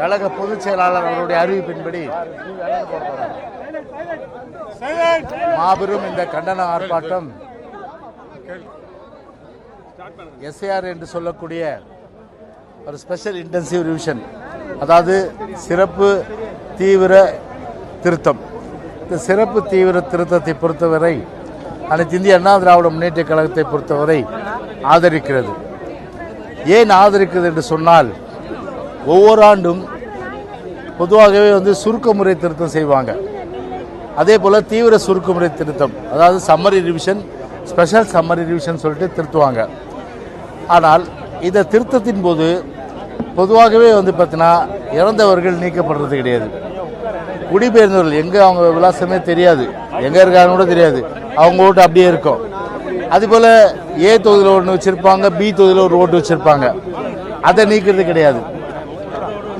கழக பொதுச் செயலாளர் அவருடைய அறிவிப்பின்படி மாபெரும் இந்த கண்டன ஆர்ப்பாட்டம் எஸ்ஏஆர் என்று சொல்லக்கூடிய ஒரு ஸ்பெஷல் இன்டென்சிவ் ரிவிஷன் அதாவது சிறப்பு தீவிர திருத்தம். இந்த சிறப்பு தீவிர திருத்தத்தை பொறுத்தவரை அனைத்து இந்திய அண்ணா திராவிட முன்னேற்ற கழகத்தை பொறுத்தவரை ஆதரிக்கிறது. ஏன் ஆதரிக்கிறது என்று சொன்னால் ஒவ்வொரு ஆண்டும் பொதுவாகவே வந்து சுருக்க முறை திருத்தம் செய்வாங்க. அதே போல் தீவிர சுருக்க முறை திருத்தம் அதாவது summary revision special summary revision சொல்லிட்டு திருத்துவாங்க. ஆனால் இந்த திருத்தத்தின் போது பொதுவாகவே வந்து பார்த்தீங்கன்னா இறந்தவர்கள் நீக்கப்படுறது கிடையாது. குடிபெயர்ந்தவர்கள் எங்கே அவங்க விலாசமே தெரியாது. எங்கே இருக்காங்கன்னு கூட தெரியாது. அவங்க ஓட்டு அப்படியே இருக்கும். அதுபோல் ஏ தொகுதியில் ஒன்று வச்சுருப்பாங்க பி தொகுதியில் ஒரு ஓட்டு வச்சுருப்பாங்க. அதை நீக்கிறது கிடையாது.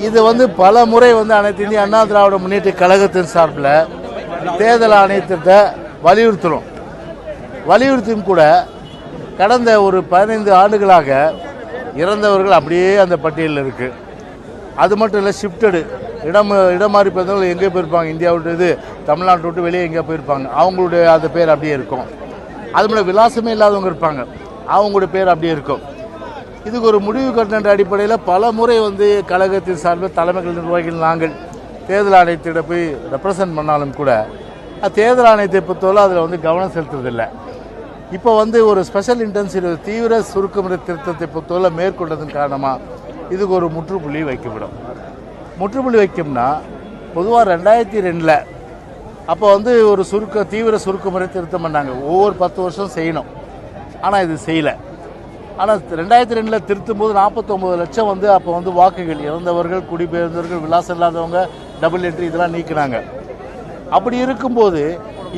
இது வந்து பல முறை வந்து அனைத்து இந்திய அண்ணா திராவிட முன்னேற்ற கழகத்தின் சார்பில் தேர்தல் ஆணையத்திட்ட வலியுறுத்தணும் வலியுறுத்தியும் கூட கடந்த ஒரு பதினைந்து ஆண்டுகளாக இறந்தவர்கள் அப்படியே அந்த பட்டியலில் இருக்குது அது மட்டும் இல்லை ஷிஃப்டடு இடம் இடம் மாறி பிறந்தவங்க எங்கே போயிருப்பாங்க. இந்தியா விட்டு இது தமிழ்நாட்டை விட்டு வெளியே எங்கே போயிருப்பாங்க. அவங்களுடைய அந்த பேர் அப்படியே இருக்கும். அது மட்டும் விலாசமே இல்லாதவங்க இருப்பாங்க. அவங்களுடைய பேர் அப்படியே இருக்கும். இதுக்கு ஒரு முடிவு கட்டின அடிப்படையில் பல முறை வந்து கழகத்தின் சார்பில் தலைமைகள் நிர்வாகிகள் நாங்கள் தேர்தல் ஆணையத்திட போய் ரெப்ரசன்ட் பண்ணாலும் கூட தேர்தல் ஆணையத்தை பொறுத்தவரை அதில் வந்து கவனம் செலுத்துறதில்லை. இப்போ வந்து ஒரு ஸ்பெஷல் இன்டென்சிவ் தீவிர சுருக்கமுறை திருத்தத்தை பொறுத்தவரை மேற்கொண்டதன் காரணமாக இதுக்கு ஒரு முற்றுப்புள்ளி வைக்கப்படும். முற்றுப்புள்ளி வைக்கும்னா பொதுவாக ரெண்டாயிரத்தி ரெண்டில் அப்போ வந்து ஒரு சுருக்க தீவிர சுருக்கமுறை திருத்தம் பண்ணாங்க. ஒவ்வொரு பத்து வருஷம் செய்யணும். ஆனால் இது செய்யலை. ஆனால் ரெண்டாயிரத்தி ரெண்டில் திருத்தும் போது நாற்பத்தொம்பது லட்சம் வந்து அப்போ வந்து வாக்குகள் இறந்தவர்கள் குடிபெயர்ந்தவர்கள் விலாசம் இல்லாதவங்க டபுள் என்ட்ரி இதெல்லாம் நீக்கினாங்க. அப்படி இருக்கும்போது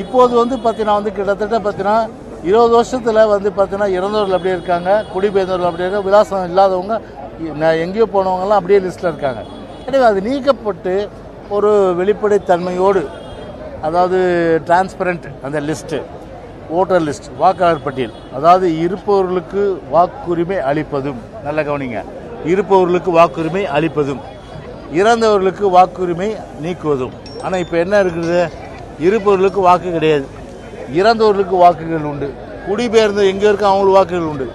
இப்போது வந்து பார்த்தீங்கன்னா வந்து கிட்டத்தட்ட பார்த்தீங்கன்னா இருபது வருஷத்தில் வந்து பார்த்தீங்கன்னா இறந்தவர்கள் அப்படியே இருக்காங்க குடிபெயர்ந்தவர்கள் அப்படியே இருக்காங்க விலாசம் இல்லாதவங்க எங்கேயோ போனவங்கலாம் அப்படியே லிஸ்ட்டில் இருக்காங்க. எனவே அது நீக்கப்பட்டு ஒரு வெளிப்படைத்தன்மையோடு அதாவது டிரான்ஸ்பரண்ட் அந்த லிஸ்ட்டு. ஓட்டர் லிஸ்ட் வாக்காளர் பட்டியல். அதாவது இருப்பவர்களுக்கு வாக்குரிமை அளிப்பதும். நல்ல கவனிங்க. இருப்பவர்களுக்கு வாக்குரிமை அளிப்பதும். இறந்தவர்களுக்கு வாக்குரிமை நீக்குவதும். ஆனால் இப்போ என்ன இருக்குது? இருப்பவர்களுக்கு வாக்கு கிடையாது. இறந்தவர்களுக்கு வாக்குகள் உண்டு. குடிபெயர்ந்து எங்கே இருக்கோ அவங்களுக்கு வாக்குகள் உண்டு.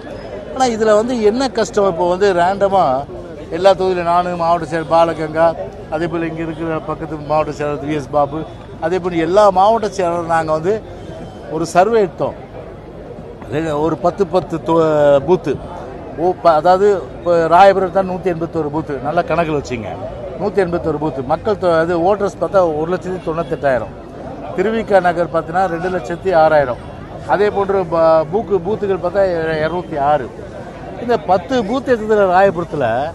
ஆனால் இதில் வந்து என்ன கஷ்டம்? இப்போ வந்து ரேண்டமாக எல்லா தொகுதியிலும் நான் மாவட்ட செயலர் பாலகங்கா அதே போல் இங்கே இருக்கிற பக்கத்து மாவட்ட செயலர் விஎஸ் பாபு அதே போல் எல்லா மாவட்ட செயலரும் நாங்கள் வந்து ஒரு சர்வே எடுத்தோம். ஒரு பத்து பத்து தொ- பூத்து. ஓ அதாவது இப்போ ராயபுரம் தான் நூற்றி எண்பத்தோரு பூத்து. நல்லா கணக்கில் வச்சுங்க. நூற்றி எண்பத்தோரு பூத்து. மக்கள் தொ- அது ஓட்டர்ஸ் பார்த்தா ஒரு லட்சத்தி தொண்ணூத்தெட்டாயிரம். திருவிக நகர் பார்த்தீங்கன்னா ரெண்டு லட்சத்தி ஆறாயிரம். அதே போன்று ப- பூக்கு பூத்துகள் பார்த்தா இரநூத்தி ஆறு. இந்த பத்து பூத்து எடுத்ததில் ராயபுரத்தில்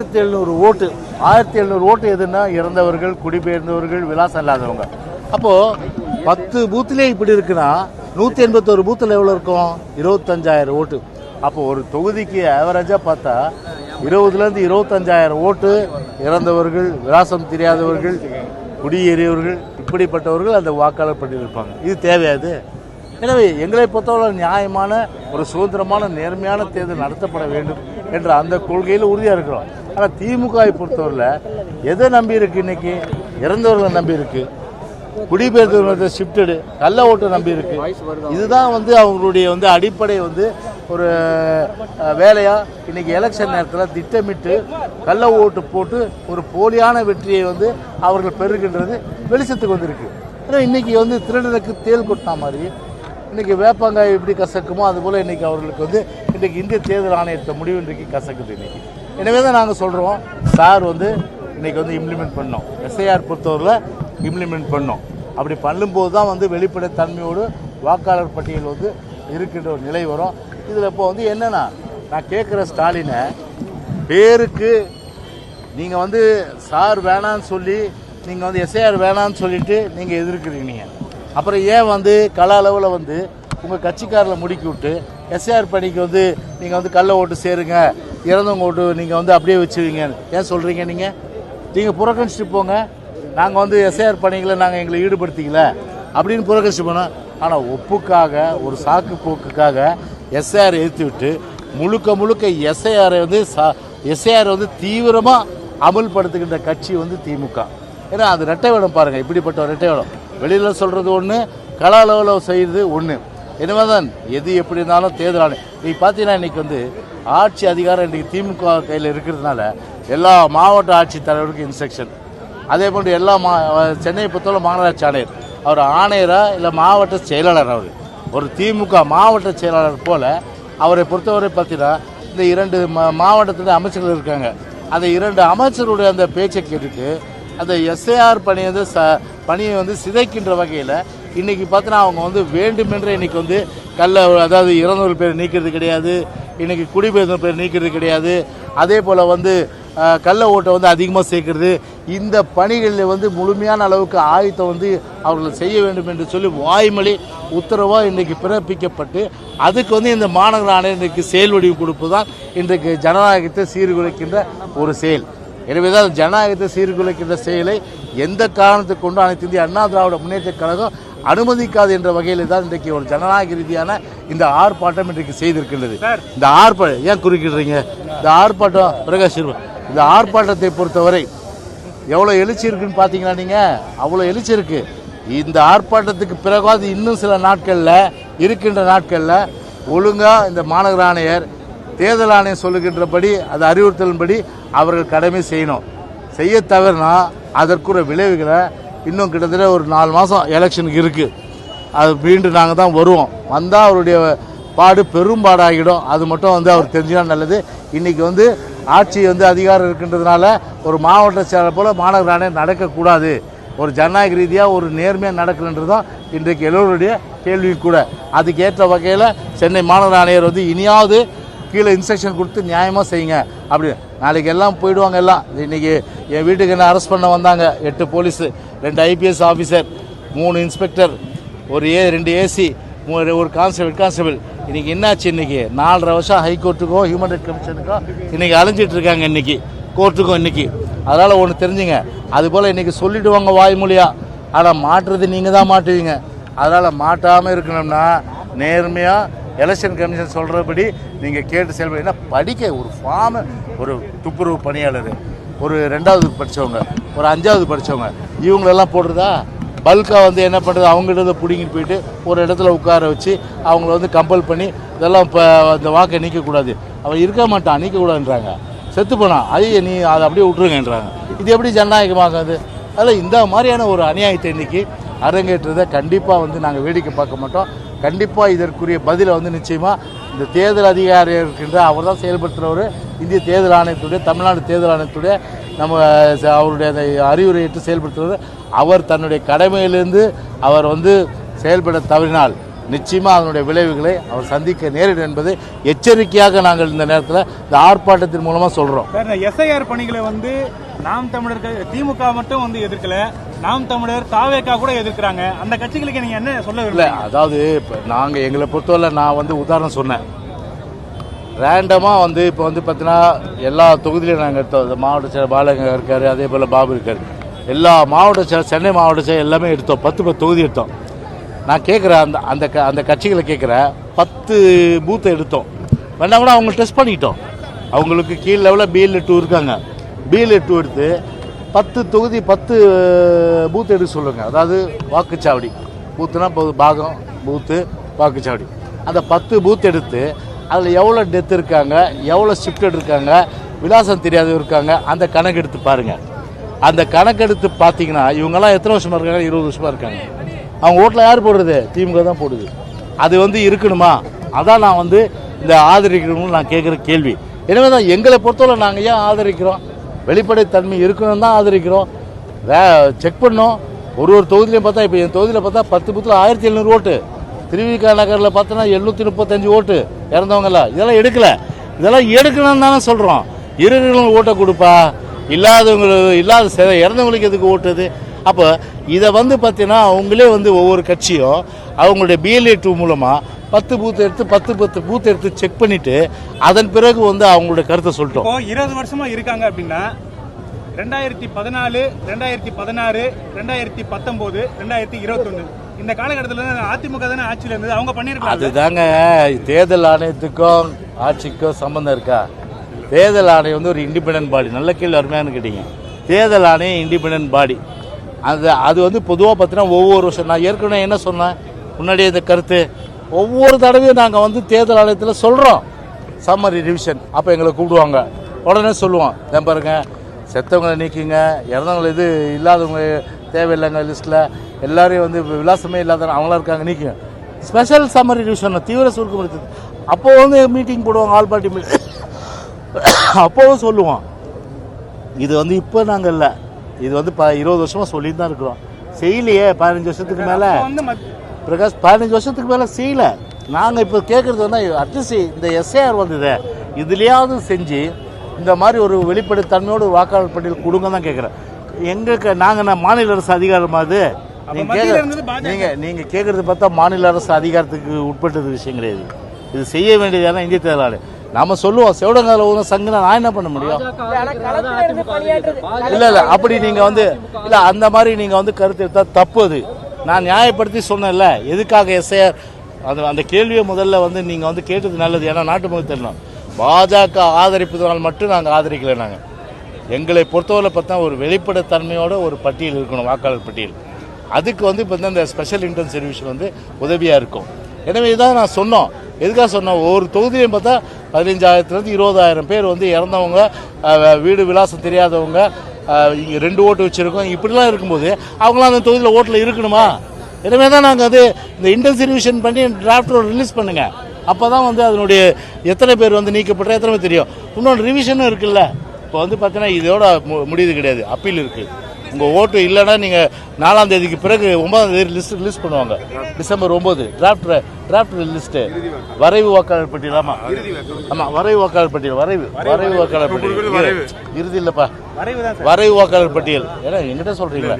ஆயிரத்தி எழுநூறு ஓட்டு. ஆயிரத்தி எழுநூறு ஓட்டு எதுன்னா இறந்தவர்கள் குடிபெயர்ந்தவர்கள் விலாசம் இல்லாதவங்க. அப்போது பத்து பூத்திலே இப்படி இருக்குன்னா நூற்றி எண்பத்தோரு பூத்தில் எவ்வளோ இருக்கும்? இருபத்தஞ்சாயிரம் ஓட்டு. அப்போ ஒரு தொகுதிக்கு ஆவரேஜாக பார்த்தா இருபதுலேருந்து இருபத்தஞ்சாயிரம் ஓட்டு இறந்தவர்கள் விலாசம் தெரியாதவர்கள் குடியேறியவர்கள் இப்படிப்பட்டவர்கள் அந்த வாக்காளர் பண்ணியிருப்பாங்க இது தேவையாது எனவே எங்களை பொறுத்தவரை நியாயமான ஒரு சுதந்திரமான நேர்மையான தேர்தல் நடத்தப்பட வேண்டும் என்ற அந்த கொள்கையில் உறுதியாக இருக்கிறோம். ஆனால் திமுகவை பொறுத்தவரையில் எதை நம்பி இருக்கு இன்னைக்கு? இறந்தவர்களை நம்பி இருக்கு. குடிபெயர்ந்து ஷிஃப்டடு கள்ள ஓட்டு நம்பி இருக்கு. இதுதான் வந்து அவங்களுடைய வந்து அடிப்படை வந்து ஒரு வேலையாக வேலையா? இன்னைக்கு எலெக்ஷன் நேரத்தில் திட்டமிட்டு கள்ள ஓட்டு போட்டு ஒரு போலியான வெற்றியை வந்து அவர்கள் பெறுகின்றது வெளிச்சத்துக்கு வந்திருக்கு. ஏன்னா இன்னைக்கு வந்து திருடனுக்கு தேல் கொட்டின மாதிரி இன்னைக்கு வேப்பங்காய் எப்படி கசக்குமோ அதுபோல் இன்னைக்கு அவர்களுக்கு வந்து இன்னைக்கு இந்திய தேர்தல் ஆணையத்தை முடிவு இன்றைக்கு கசக்குது இன்னைக்கு. எனவே தான் நாங்கள் சொல்கிறோம் சார் வந்து இன்னைக்கு வந்து இம்ப்ளிமெண்ட் பண்ணோம். எஸ்ஐஆர் பொறுத்தவரையில் இம்ப்ளிமெண்ட் பண்ணோம். அப்படி பண்ணும்போது தான் வந்து வெளிப்படைத்தன்மையோடு வாக்காளர் பட்டியல் வந்து இருக்கின்ற ஒரு நிலை வரும். இதில் இப்போ வந்து என்னென்னா நான் கேட்குற ஸ்டாலினை பேருக்கு நீங்கள் வந்து சார் வேணான்னு சொல்லி நீங்கள் வந்து எஸ்ஐஆர் வேணான்னு சொல்லிட்டு நீங்கள் எதிர்க்கிறீங்க. நீங்கள் அப்புறம் ஏன் வந்து கல அளவில் வந்து உங்கள் கட்சிக்காரில் முடுக்கி விட்டு எஸ்ஐஆர் பணிக்கு வந்து நீங்கள் வந்து கள்ள ஓட்டு சேருங்க இறந்தவங்க ஓட்டு நீங்கள் வந்து அப்படியே வச்சுருவீங்க ஏன் சொல்கிறீங்க நீங்கள் நீங்கள் புறக்கணிச்சிட்டு போங்க. நாங்கள் வந்து எஸ்ஐஆர் பணிகளை நாங்கள் எங்களை ஈடுபடுத்திக்கல அப்படின்னு புறக்கணிச்சு போனோம் ஆனால் ஒப்புக்காக ஒரு சாக்கு போக்குக்காக எஸ்ஐஆர் எதிர்த்து விட்டு முழுக்க முழுக்க எஸ்ஐஆரை வந்து எஸ்ஐஆர் வந்து தீவிரமாக அமல்படுத்துகின்ற கட்சி வந்து திமுக. ஏன்னா அது ரெட்டை வேடம் பாருங்கள் இப்படிப்பட்ட ஒரு ரெட்டை வேடம். வெளியில் சொல்கிறது ஒன்று கல அளவில் செய்கிறது ஒன்று எனவே தான் எது எப்படி இருந்தாலும் தேர்தல் ஆணையம் நீ பார்த்தீங்கன்னா இன்றைக்கி வந்து ஆட்சி அதிகாரம் இன்றைக்கி திமுக கையில் இருக்கிறதுனால எல்லா மாவட்ட ஆட்சித்தலைவருக்கும் இன்ஸ்ட்ரக்ஷன் அதே போன்று எல்லா மா சென்னையை பொறுத்தவரை மாநகராட்சி ஆணையர். அவர் ஆணையராக இல்லை மாவட்ட செயலாளர் அவர்? ஒரு திமுக மாவட்ட செயலாளர் போல் அவரை பொறுத்தவரை பார்த்தீங்கன்னா இந்த இரண்டு மா மாவட்டத்தில் அமைச்சர்கள் இருக்காங்க. அந்த இரண்டு அமைச்சருடைய அந்த பேச்சை கேட்டுட்டு அந்த எஸ்ஏஆர் பணி வந்து ச பணியை வந்து சிதைக்கின்ற வகையில் இன்றைக்கி பார்த்தீங்கன்னா அவங்க வந்து வேண்டுமென்றே இன்றைக்கி வந்து கல்ல அதாவது இறந்தவர் பேர் நீக்கிறது கிடையாது இன்றைக்கி குடிபெயர்ந்த பேர் நீக்கிறது கிடையாது. அதே போல் வந்து கள்ள ஓட்டை வந்து அதிகமாக சேர்க்கறது இந்த பணிகளில் வந்து முழுமையான அளவுக்கு ஆயத்தம் வந்து அவர்கள் செய்ய வேண்டும் என்று சொல்லி வாய்மொழி உத்தரவாக இன்றைக்கு பிறப்பிக்கப்பட்டு அதுக்கு வந்து இந்த மாநகர ஆணையர் இன்றைக்கு செயல் வடிவு கொடுப்பு தான் இன்றைக்கு ஜனநாயகத்தை சீர்குலைக்கின்ற ஒரு செயல். எனவே தான் ஜனநாயகத்தை சீர்குலைக்கின்ற செயலை எந்த காரணத்தை கொண்டு அனைத்து இந்திய அண்ணா திராவிட முன்னேற்ற கழகம் அனுமதிக்காது என்ற வகையில் தான் இன்றைக்கு ஒரு ஜனநாயக ரீதியான இந்த ஆர்ப்பாட்டம் இன்றைக்கு செய்திருக்கின்றது. இந்த ஆர்ப்பாட்டம் ஏன் குறுக்கிடுறீங்க இந்த ஆர்ப்பாட்டம் பிரகாஷ் இந்த ஆர்ப்பாட்டத்தை பொறுத்தவரை எவ்வளோ எழுச்சி இருக்குன்னு பார்த்தீங்களா நீங்கள் அவ்வளோ எழுச்சி இருக்குது இந்த ஆர்ப்பாட்டத்துக்கு பிறகாவது இன்னும் சில நாட்களில் இருக்கின்ற நாட்களில் ஒழுங்காக இந்த மாநகர ஆணையர் தேர்தல் ஆணையம் சொல்லுகின்றபடி அது அறிவுறுத்தலின்படி அவர்கள் கடமை செய்யணும். செய்ய தவிரனா அதற்குற விளைவுகளை இன்னும் கிட்டத்தட்ட ஒரு நாலு மாதம் எலெக்ஷனுக்கு இருக்குது அது மீண்டும் நாங்கள் தான் வருவோம். வந்தால் அவருடைய பாடு பெரும்பாடாகிடும் அது மட்டும் வந்து அவர் தெரிஞ்சுனா நல்லது. இன்றைக்கி வந்து ஆட்சி வந்து அதிகாரம் இருக்கின்றதுனால ஒரு மாவட்ட செயலர் போல் மாநகர ஆணையம் நடக்கக்கூடாது. ஒரு ஜனநாயக ரீதியாக ஒரு நேர்மையாக நடக்கணுன்றது தான் இன்றைக்கு எல்லோருடைய கேள்வி கூட. அதுக்கு ஏற்ற வகையில் சென்னை மாநகர ஆணையர் வந்து இனியாவது கீழே இன்ஸ்ட்ரக்ஷன் கொடுத்து நியாயமாக செய்யுங்க. அப்படி நாளைக்கு எல்லாம் போயிடுவாங்க எல்லாம். இன்றைக்கி என் வீட்டுக்கு என்ன அரெஸ்ட் பண்ண வந்தாங்க. எட்டு போலீஸு ரெண்டு ஐபிஎஸ் ஆஃபீஸர் மூணு இன்ஸ்பெக்டர் ஒரு ஏ ரெண்டு ஏசி ஒரு கான்ஸ்டபிள் கான்ஸ்டபிள் இன்றைக்கி என்னாச்சு இன்றைக்கி நாலரை வருஷம் ஹைகோர்ட்டுக்கோ ஹியூமன் ரைட் கமிஷனுக்கோ இன்றைக்கி அலைஞ்சிட்டு இருக்காங்க இன்றைக்கி கோர்ட்டுக்கும் இன்றைக்கி அதனால் ஒன்று தெரிஞ்சுங்க. அதுபோல் இன்றைக்கி சொல்லிடுவாங்க வாய்மொழியாக ஆனால் மாட்டுறது நீங்கள் தான் மாட்டுவீங்க அதனால் மாட்டாமல் இருக்கணும்னா நேர்மையாக எலெக்ஷன் கமிஷன் சொல்கிறபடி நீங்கள் கேட்டு செயல்பட படிக்க ஒரு ஃபார்ம் ஒரு துப்புரவு பணியாளர் ஒரு ரெண்டாவது படித்தவங்க ஒரு அஞ்சாவது படித்தவங்க இவங்களெல்லாம் போடுறதா? பல்காக வந்து என்ன பண்ணுறது அவங்ககிட்ட பிடிங்கிட்டு போயிட்டு ஒரு இடத்துல உட்கார வச்சு அவங்கள வந்து கம்பல் பண்ணி இதெல்லாம் இப்போ அந்த வாக்கை நீக்கக்கூடாது. அவன் இருக்க மாட்டான் நீக்கக்கூடாதுன்றாங்க. செத்து போனான் ஐய நீ அதை அப்படியே விட்ருங்கன்றாங்க இது எப்படி ஜனநாயகமாகாது? அதில் இந்த மாதிரியான ஒரு அநியாயத்தை இன்னைக்கு அரங்கேற்றதை கண்டிப்பாக வந்து நாங்கள் வேடிக்கை பார்க்க மாட்டோம். கண்டிப்பாக இதற்குரிய பதிலை வந்து நிச்சயமாக இந்த தேர்தல் அதிகாரி இருக்கின்ற அவர் தான் செயல்படுத்துகிறவர் இந்திய தேர்தல் ஆணையத்துடைய தமிழ்நாடு தேர்தல் ஆணையத்துடைய நம்ம அவருடைய அந்த அறிவுரையிட்டு செயல்படுத்துகிறவர் அவர் தன்னுடைய கடமையிலிருந்து அவர் வந்து செயல்பட தவறினால் நிச்சயமாக அதனுடைய விளைவுகளை அவர் சந்திக்க நேரிடும் என்பதை எச்சரிக்கையாக நாங்கள் இந்த நேரத்தில் இந்த ஆர்ப்பாட்டத்தின் மூலமாக சொல்கிறோம் எஸ்ஐஆர் பணிகளை வந்து நாம் தமிழர்கள் திமுக மட்டும் வந்து எதிர்க்கல. நாம் தமிழர் தாவேக்கா கூட எதிர்க்கிறாங்க. அந்த கட்சிகளுக்கு நீங்க என்ன சொல்ல இல்லை விரும்புறீங்க? அதாவது இப்போ நாங்கள் எங்களை பொறுத்தவரை நான் வந்து உதாரணம் சொன்னேன். ரேண்டமாக வந்து இப்போ வந்து பார்த்தீங்கன்னா எல்லா தொகுதியிலையும் நாங்கள் எடுத்தோம் இந்த மாவட்ட செயலர் பாலகங்க இருக்கார் அதே போல் பாபு இருக்கார். எல்லா மாவட்ட செயலர் சென்னை மாவட்ட செயலர் எல்லாமே எடுத்தோம். பத்து பத்து தொகுதி எடுத்தோம். நான் கேட்குறேன் அந்த அந்த க அந்த கட்சிகளை கேட்குறேன் பத்து பூத்தை எடுத்தோம். வேண்டாம் கூட அவங்க டெஸ்ட் பண்ணிக்கிட்டோம் அவங்களுக்கு கீழ் லெவலில் பிஎல்ஏ டூ இருக்காங்க. பிஎல்ஏ டூ எடுத்து பத்து தொகுதி பத்து பூத் எடுக்க சொல்லுங்க. அதாவது வாக்குச்சாவடி. பூத்துனா பாகம் பூத்து வாக்குச்சாவடி. அந்த பத்து பூத் எடுத்து அதில் எவ்வளோ டெத் இருக்காங்க எவ்வளோ ஷிஃப்டட் இருக்காங்க விலாசம் தெரியாதவங்க இருக்காங்க அந்த கணக்கு எடுத்து பாருங்கள் அந்த கணக்கெடுத்து பார்த்தீங்கன்னா இவங்கெல்லாம் எத்தனை வருஷமாக இருக்காங்க? இருபது வருஷமாக இருக்காங்க. அவங்க ஓட்டில் யார் போடுறது? திமுக தான் போடுது. அது வந்து இருக்கணுமா? அதான் நான் வந்து இந்த ஆதரிக்கணும்னு நான் கேட்குற கேள்வி. எனவே தான் எங்களை பொறுத்தவரை நாங்கள் ஏன் ஆதரிக்கிறோம்? வெளிப்படைத்தன்மை இருக்கணும் தான் ஆதரிக்கிறோம். வே செக் பண்ணோம். ஒரு ஒரு தொகுதியிலையும் பார்த்தா இப்போ என் தொகுதியில் பார்த்தா பத்து புத்தில் ஆயிரத்தி எழுநூறு ஓட்டு. திருவிக்கா நகரில் பார்த்தோன்னா எழுநூற்றி முப்பத்தஞ்சு ஓட்டு இறந்தவங்கள இதெல்லாம் எடுக்கல. இதெல்லாம் எடுக்கணும்னு தானே சொல்கிறோம் இருக்கிறவங்களுக்கு ஓட்டை கொடுப்பா. இல்லாதவங்களுக்கு இல்லாத இறந்தவங்களுக்கு எதுக்கு ஓட்டுது அப்போ இதை வந்து பார்த்தீங்கன்னா அவங்களே வந்து ஒவ்வொரு கட்சியும் அவங்களுடைய பிஎல்ஏ டூ மூலமாக பத்து பூத் எடுத்து பத்து பத்து பூத் எடுத்து செக் பண்ணிவிட்டு அதன் பிறகு வந்து அவங்களுடைய கருத்தை சொல்லிட்டோம். இருபது வருஷமா இருக்காங்க அப்படின்னா ரெண்டாயிரத்தி பதினாலு ரெண்டாயிரத்தி பதினாறு ரெண்டாயிரத்தி பத்தொன்பது ரெண்டாயிரத்தி இருபத்தொன்னு. இந்த காலகட்டத்தில் அதிமுக தானே ஆட்சியில் இருந்தது? அவங்க பண்ணியிருக்காங்க அதுதாங்க. தேர்தல் ஆணையத்துக்கும் ஆட்சிக்கும் சம்பந்தம் இருக்கா? தேர்தல் ஆணையம் வந்து ஒரு இண்டிபெண்டன்ட் பாடி நல்ல கேள்வி அருமையானு கேட்டீங்க. தேர்தல் ஆணையம் இண்டிபெண்டன்ட் பாடி அது அது வந்து பொதுவாக பார்த்தீங்கன்னா ஒவ்வொரு வருஷம். நான் ஏற்கனவே என்ன சொன்னேன்? முன்னாடியே இந்த கருத்து. ஒவ்வொரு தடவையும் நாங்கள் வந்து தேர்தல் ஆணையத்தில் சொல்கிறோம் சம்மரி ரிவிஷன் அப்போ எங்களை கூப்பிடுவாங்க. உடனே சொல்லுவோம். பாருங்க. செத்தவங்களை நீக்கிங்க. இறந்தவங்களை இது இல்லாதவங்க தேவையில்லைங்க லிஸ்ட்டில் எல்லாரையும் வந்து விலாசமே இல்லாத அவங்களாம் இருக்காங்க நீக்குங்க ஸ்பெஷல் சம்மரி ரிவிஷன் தீவிர சுருக்கம் அப்போ வந்து மீட்டிங் போடுவாங்க ஆல் பார்ட்டி மீட்டிங் அப்போவும் சொல்லுவோம் இது வந்து இப்போ நாங்கள் இல்லை. இது வந்து ப இருபது வருஷமாக சொல்லிட்டு தான் இருக்கிறோம். செய்யலையே பதினஞ்சு வருஷத்துக்கு மேலே. பிரகாஷ் பதினஞ்சு வருஷத்துக்கு மேலே செய்யல. நாங்கள் இப்போ கேட்குறது வந்து அட்லீஸ்ட் இந்த எஸ்ஏஆர் வந்தது. இதுலேயாவது செஞ்சு இந்த மாதிரி ஒரு வெளிப்படைத்தன்மையோட வாக்காளர் பட்டியல் கொடுங்க தான் கேட்குறேன் எங்களுக்கு நாங்கள் நான் மாநில அரசு அதிகாரமா அது. நீங்கள் நீங்கள் கேட்குறது பார்த்தா மாநில அரசு அதிகாரத்துக்கு உட்பட்டது விஷயம் கிடையாது. இது செய்ய வேண்டியதான இந்திய தேர்தல் ஆணையம் நாம சொல்லுவோம் செவடங்கால ஒரு சங்குனா நான் என்ன பண்ண முடியும்? இல்ல இல்ல அப்படி நீங்க வந்து இல்ல அந்த மாதிரி நீங்க வந்து கருத்து எடுத்தா தப்பு அது. நான் நியாயப்படுத்தி சொன்னேன்ல எதுக்காக எஸ்ஐஆர்? அது அந்த கேள்வியை முதல்ல வந்து நீங்க வந்து கேட்டது நல்லது ஏன்னா நாட்டு மக்கள் தெரியணும் பாஜக ஆதரிப்பதனால் மட்டும் நாங்கள் ஆதரிக்கல நாங்கள் எங்களை பொறுத்தவரை பார்த்தா ஒரு வெளிப்படைத்தன்மையோட ஒரு பட்டியல் இருக்கணும் வாக்காளர் பட்டியல். அதுக்கு வந்து இப்போ இந்த ஸ்பெஷல் இன்டர்ன் சர்வீஸ் வந்து உதவியாக இருக்கும். எனவே இதான் நான் சொன்னோம். எதுக்காக சொன்னோம்? ஒவ்வொரு தொகுதியும் பார்த்தா பதினஞ்சாயிரத்துலேருந்து இருபதாயிரம் பேர் வந்து இறந்தவங்க வீடு விலாசம் தெரியாதவங்க இங்கே ரெண்டு ஓட்டு வச்சுருக்கோம். இப்படிலாம் இருக்கும்போது அவங்களாம் அந்த தொகுதியில் ஓட்டில் இருக்கணுமா? எனவே தான் நாங்கள் அது இந்த இன்டர்சிரிவிஷன் பண்ணி டிராஃப்ட் ரிலீஸ் பண்ணுங்கள் அப்போ தான் வந்து அதனுடைய எத்தனை பேர் வந்து நீக்கப்பட்ட எத்தனை பேர் தெரியும். இன்னொன்று ரிவிஷனும் இருக்குல்ல. இப்போ வந்து பார்த்தீங்கன்னா இதோட மு- முடியுது கிடையாது. அப்பீல் இருக்குது உங்கள் ஓட்டு இல்லைன்னா நீங்கள் நாலாம் தேதிக்கு பிறகு ஒன்பதாம் தேதி லிஸ்ட் ரிலீஸ் பண்ணுவாங்க. டிசம்பர் ஒம்பது டிராஃப்ட் டிராஃப்ட் லிஸ்ட்டு வரைவு வாக்காளர் பட்டியல் ஆமாம் ஆமாம் வரைவு வாக்காளர் பட்டியல் வரைவு. வரைவு வாக்காளர் பட்டியல். இறுதி இல்லைப்பா. வரைவு தான் சார். வரைவு வாக்காளர் பட்டியல். ஏன்னா எங்கிட்ட சொல்றீங்களா?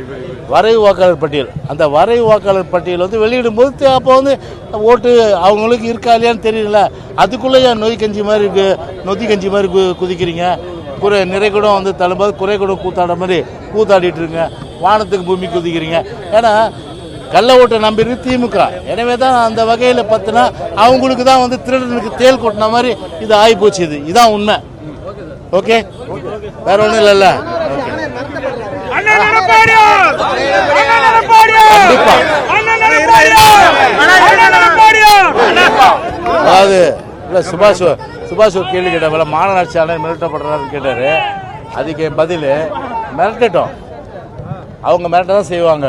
வரைவு வாக்காளர் பட்டியல். அந்த வரைவு வாக்காளர் பட்டியல் வந்து வெளியிடும் போது அப்போ வந்து ஓட்டு அவங்களுக்கு இருக்கா இல்லையான்னு தெரியல. அதுக்குள்ளே ஏன் நொய் கஞ்சி மாதிரி இருக்கு நொதி கஞ்சி மாதிரி கு- குதிக்கிறீங்க. குறை நிறைகுடம் வந்து தள்ளும்போது குறைகுடம் கூத்தாட மாதிரி கூத்தாடிட்டு இருங்க வானத்துக்கு பூமி குதிக்கிறீங்க. ஏன்னா கள்ள ஓட்டை நம்பிருக்கு திமுக. எனவே தான் அந்த வகையில் பார்த்தினா அவங்களுக்கு தான் வந்து திருடனுக்கு தேல் கொட்டின மாதிரி இது ஆகி போச்சு இது இதான் உண்மை. ஓகே? வேற ஒன்றும் இல்லைல்ல? அதாவது இல்லை சுபாஷ் சுபாஷ் ஒரு கேள்வி கேட்டார். மாநகராட்சி ஆணையர் மிரட்டப்படுறாருன்னு கேட்டார். அதுக்கு பதில் மிரட்டட்டும். அவங்க மிரட்ட தான் செய்வாங்க.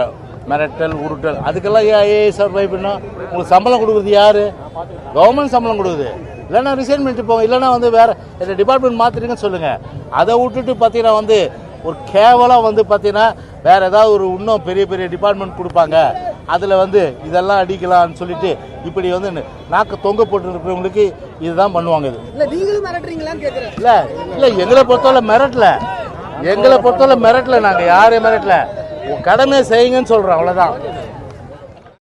மிரட்டல் உருட்டல். அதுக்கெல்லாம் ஏன் ஐஏஎஸ் சர்வை பண்ணோம் உங்களுக்கு சம்பளம் கொடுக்குறது யார்? கவர்மெண்ட் சம்பளம் கொடுக்குது. இல்லைன்னா ரிசைன் பண்ணிட்டு போங்க. இல்லைன்னா வந்து வேறு இந்த டிபார்ட்மெண்ட் மாற்றிடுங்கன்னு சொல்லுங்கள் அதை விட்டுட்டு பார்த்தீங்கன்னா வந்து ஒரு கேவலம் வந்து பார்த்தீங்கன்னா வேறு ஏதாவது ஒரு இன்னும் பெரிய பெரிய டிபார்ட்மெண்ட் கொடுப்பாங்க. அதில் வந்து இதெல்லாம் அடிக்கலாம்னு சொல்லிட்டு இப்படி வந்து நாக்கு தொங்க போட்டு இருக்கிறவங்களுக்கு இதுதான் பண்ணுவாங்க இது. இல்ல இல்ல எங்களை பொறுத்தவரை மிரட்டல. எங்களை பொறுத்தவரை மிரட்டல நாங்க யாரையும் மிரட்டல. உன் கடமையை செய்யுங்கன்னு சொல்றோம் அவ்வளவுதான்.